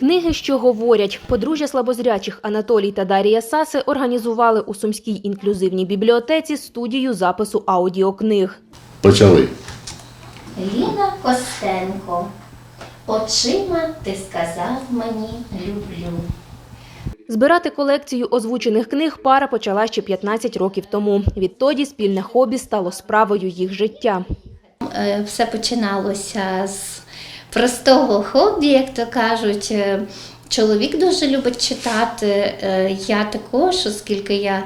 Книги, що говорять, подружжя слабозрячих Анатолій та Дарія Саси організували у Сумській інклюзивній бібліотеці студію запису аудіокниг. Почали. Ліна Костенко. Очима ти сказав мені люблю. Збирати колекцію озвучених книг пара почала ще 15 років тому. Відтоді спільне хобі стало справою їх життя. Е, Все починалося з простого хобі, як то кажуть. Е, Чоловік дуже любить читати. е, Я також, оскільки я,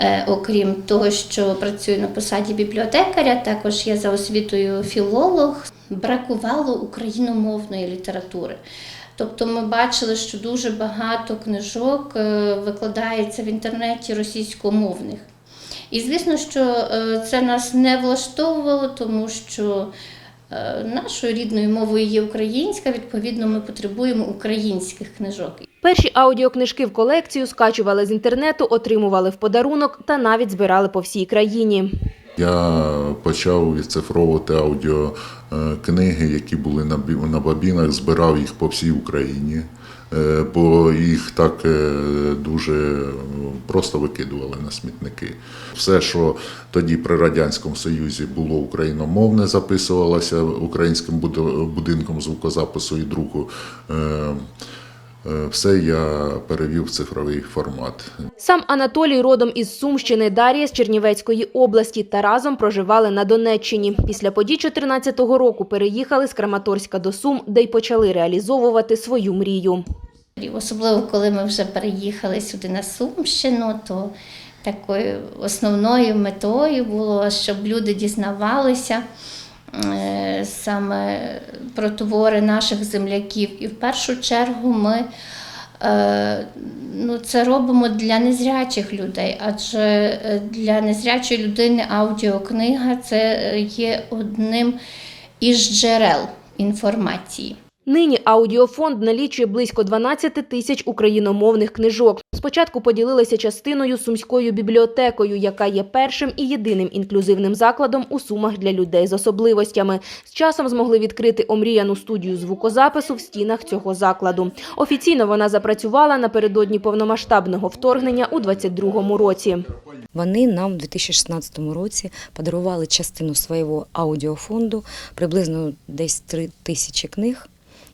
е, окрім того, що працюю на посаді бібліотекаря, також я за освітою філолог. Бракувало україномовної літератури. Тобто ми бачили, що дуже багато книжок викладається в інтернеті російськомовних. І звісно, що це нас не влаштовувало, тому що нашою рідною мовою є українська, відповідно, ми потребуємо українських книжок. Перші аудіокнижки в колекцію скачували з інтернету, отримували в подарунок та навіть збирали по всій країні. Я почав відцифровувати аудіокниги, які були на бі- на бабінах, збирав їх по всій Україні, е, бо їх так е, дуже е, просто викидували на смітники. Все, що тоді при Радянському Союзі було україномовне, записувалося українським будинком звукозапису і друку. Е, Все я перевів в цифровий формат. Сам Анатолій родом із Сумщини, Дар'я з Чернівецької області та разом проживали на Донеччині. Після подій 14-го року переїхали з Краматорська до Сум, де й почали реалізовувати свою мрію. Особливо, коли ми вже переїхали сюди на Сумщину, то такою основною метою було, щоб люди дізнавалися саме про твори наших земляків. І в першу чергу ми е, ну, це робимо для незрячих людей, адже е, для незрячої людини аудіокнига це є одним із джерел інформації. Нині аудіофонд налічує близько 12 тисяч україномовних книжок. Спочатку поділилися частиною Сумською бібліотекою, яка є першим і єдиним інклюзивним закладом у Сумах для людей з особливостями. З часом змогли відкрити омріяну студію звукозапису в стінах цього закладу. Офіційно вона запрацювала напередодні повномасштабного вторгнення у 22-му році. Вони нам у 2016 році подарували частину свого аудіофонду, приблизно десь 3 тисячі книг,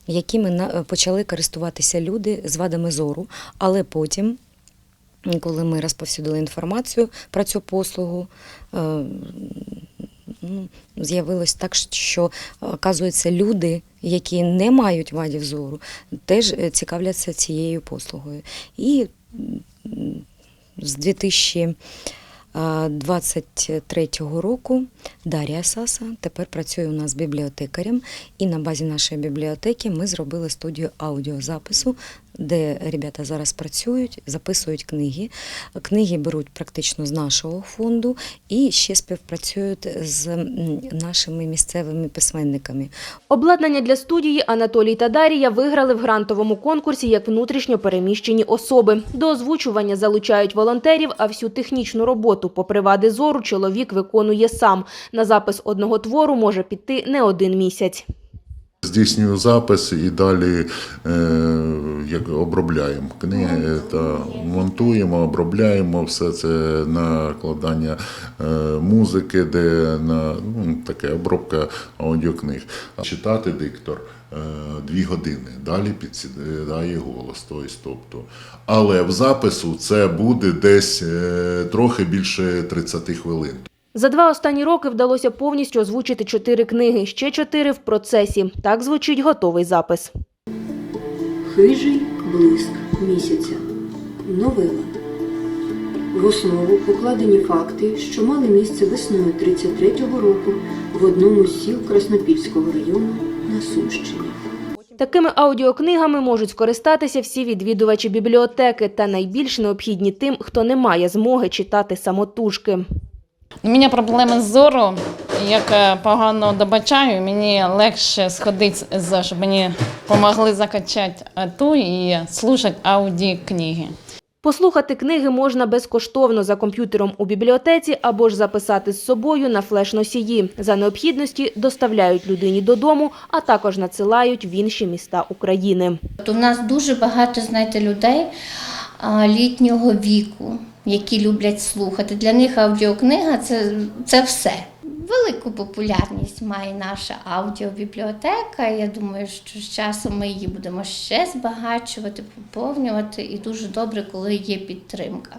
якими е, почали користуватися люди з вадами зору, але потім. Коли ми розповсюдили інформацію про цю послугу, е, ну, з'явилось так, що е, оказується, люди, які не мають вадів зору, теж цікавляться цією послугою. І з 2000 23-го року Дарія Саса тепер працює у нас бібліотекарем, і на базі нашої бібліотеки ми зробили студію аудіозапису, де ребята зараз працюють, записують книги. Книги беруть практично з нашого фонду і ще співпрацюють з нашими місцевими письменниками. Обладнання для студії Анатолій та Дарія виграли в грантовому конкурсі як внутрішньо переміщені особи. До озвучування залучають волонтерів, а всю технічну роботу по привади зору чоловік виконує сам. На запис одного твору може піти не один місяць. Здійснюю запис і далі е, як обробляємо книги та монтуємо, обробляємо все це накладання е, музики, де на ну, таке обробка аудіокниг. Читати диктор дві години. Далі підсідає голос. Тобто. Але в запису це буде десь е, трохи більше 30 хвилин. За два останні роки вдалося повністю озвучити чотири книги, ще чотири в процесі. Так звучить готовий запис. Хижий блиск місяця. Новела. В основу покладені факти, що мали місце весною 33-го року в одному з сіл Краснопільського району на Сумщині. Такими аудіокнигами можуть скористатися всі відвідувачі бібліотеки та найбільш необхідні тим, хто не має змоги читати самотужки. У мене проблеми з зору. Як е, погано добачаю, мені легше сходити, щоб мені допомогли закачати ту і слухати аудіокниги. Послухати книги можна безкоштовно за комп'ютером у бібліотеці або ж записати з собою на флеш-носії. За необхідності доставляють людині додому, а також надсилають в інші міста України. У нас дуже багато, знаєте, людей літнього віку, які люблять слухати. Для них аудіокнига це, це все. Велику популярність має наша аудіобібліотека. Я думаю, що з часом ми її будемо ще збагачувати, поповнювати, і дуже добре, коли є підтримка.